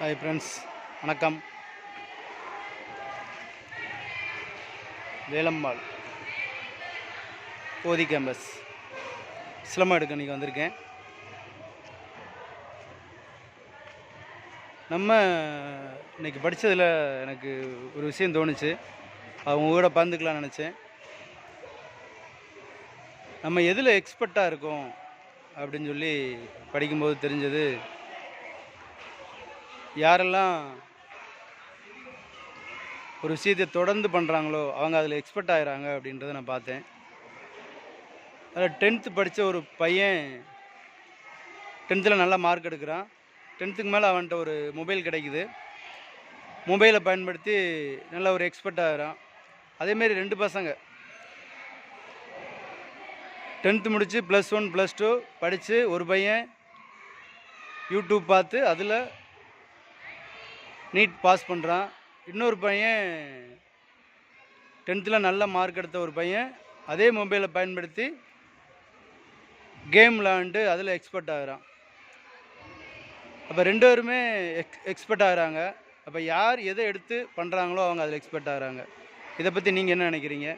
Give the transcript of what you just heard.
Hi friends வணக்கம். வேலம்மாள். போதி campus silambam எடுக்க இன்றைக்கி வந்திருக்கேன். நம்ம இன்னைக்கு படித்ததில் எனக்கு ஒரு விஷயம் தோணுச்சு. அவங்க கூட பகிர்ந்துக்கலாம்னு நினச்சேன். நம்ம எதில் எக்ஸ்பர்ட்டாக இருக்கோம் அப்படின்னு சொல்லி படிக்கும்போது தெரிஞ்சது யாரெல்லாம் ஒரு விஷயத்தை தொடர்ந்து பண்ணுறாங்களோ அவங்க அதில் எக்ஸ்பர்ட் ஆகிறாங்க அப்படின்றத நான் பார்த்தேன். அதில் டென்த்து படித்த ஒரு பையன் டென்த்தில் நல்லா மார்க் எடுக்கிறான். டென்த்துக்கு மேலே அவன்கிட்ட ஒரு மொபைல் கிடைக்குது. மொபைலை பயன்படுத்தி நல்ல ஒரு எக்ஸ்பர்ட் ஆகிறான் அதேமாரி ரெண்டு பசங்க. டென்த்து முடித்து ப்ளஸ் ஒன் ப்ளஸ் டூ படித்து ஒரு பையன் யூடியூப் பார்த்து அதில் நீட் பாஸ் பண்ணுறான் இன்னொரு பையன் டென்த்தில் நல்ல மார்க் எடுத்த ஒரு பையன். அதே மொபைலை பயன்படுத்தி கேம் விளாண்டு அதில் எக்ஸ்பர்ட் ஆகிறான். அப்போ ரெண்டு பேருமே எக்ஸ் எக்ஸ்பர்ட் ஆகிறாங்க. அப்போ யார் எதை எடுத்து பண்ணுறாங்களோ அவங்க அதில் எக்ஸ்பர்ட் ஆகிறாங்க. இதை பற்றி நீங்கள் என்ன நினைக்கிறீங்க?